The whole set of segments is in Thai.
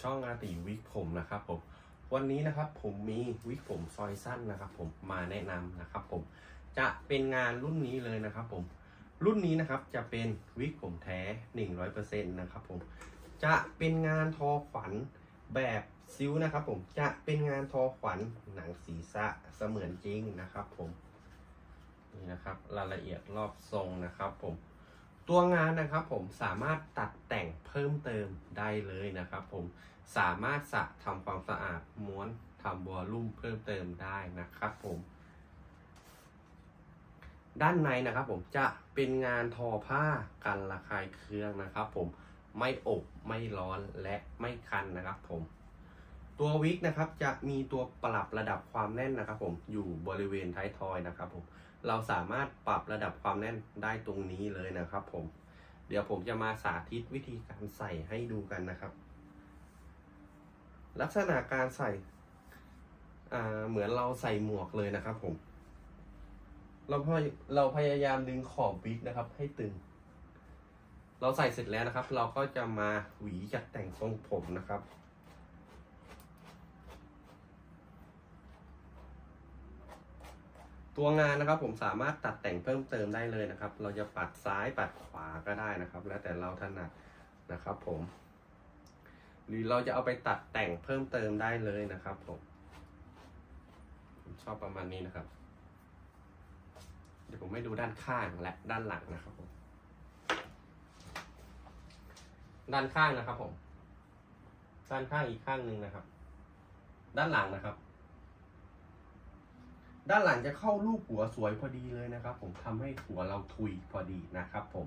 ช่องอาติวิกผมนะครับผมวันนี้นะครับผมมีวิกผมซอยสั้นนะครับ ผมมาแนะนำนะครับ ผมจะเป็นงานรุ่นนี้เลยนะครับ ผมรุ่นนี้นะครับจะเป็นวิกผมแท้ 100%นะครับผมจะเป็นงานทอขวัญแบบซิ้วนะครับ ผมจะเป็นงานทอขวัญหนังศีรษะเสมือนจริงนะครับ ผมนี่นะครับรายละเอียดรอบทรงนะครับ ผม ตัวงานนะครับผมสามารถตัดแต่งเพิ่มเติมได้เลยนะครับผมสามารถสระทำความสะอาดม้วนทำวอลลุ่มเพิ่มเติมได้นะครับผมด้านในนะครับผมจะเป็นงานทอผ้ากันระคายเคืองนะครับผมไม่อบไม่ร้อนและไม่คันนะครับผม ตัววิกนะครับจะมีตัวปรับระดับความแน่นนะครับผมอยู่บริเวณท้ายทอยนะครับผมเราสามารถปรับระดับความแน่นได้ตรงนี้เลยนะครับผมเดี๋ยวผมจะมาสาธิตวิธีการใส่ให้ดูกันนะครับ ลักษณะการใส่เหมือนเราใส่หมวกเลยนะครับผม เราพยเราพยายามดึงขอบวิกนะครับ ให้ตึง เราใส่เสร็จแล้วนะครับ เราก็จะมาหวีจัดแต่งทรงผมนะครับ ตัวงานนะครับผมสามารถตัดแต่งเพิ่มเติมได้เลยนะครับ เราจะปัดซ้ายปัดขวาก็ได้นะครับ แล้วแต่เราถนัดนะครับผม หรือเราจะเอาไปตัดแต่งเพิ่มเติมได้เลยนะครับผมผมชอบประมาณนี้นะครับ เดี๋ยวผมให้ดูด้านข้างและด้านหลังนะครับผมด้านข้างนะครับผม ด้านข้างอีกข้างหนึ่งนะครับ ด้านหลังนะครับ ด้านหลังจะเข้ารูปหัวสวยพอดีเลยนะครับ ผมทำให้หัวเราทุยพอดีนะครับผม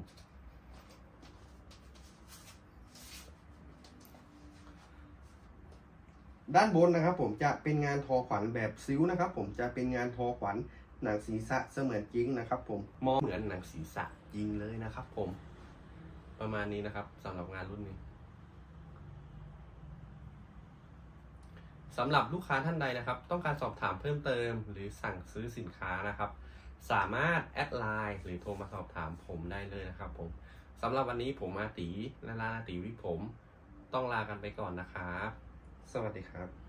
ด้านบนนะครับผมจะเป็นงานทอขวัญแบบซิ้วนะครับ ผมจะเป็นงานทอขวัญหนังศีรษะเสมือนจริงนะครับ ผมมองเหมือนหนังศีรษะจริงเลยนะครับ ผม ประมาณนี้นะครับสำหรับงานรุ่นนี้ สำหรับลูกค้าท่านใดนะครับ ต้องการสอบถามเพิ่มเติม หรือสั่งซื้อสินค้านะครับ สามารถแอดไลน์หรือโทรมาสอบถามผมได้เลยนะครับผมสำหรับวันนี้ผมอาตีและลาอาตีวิผม ต้องลากันไปก่อนนะครับ สวัสดีครับ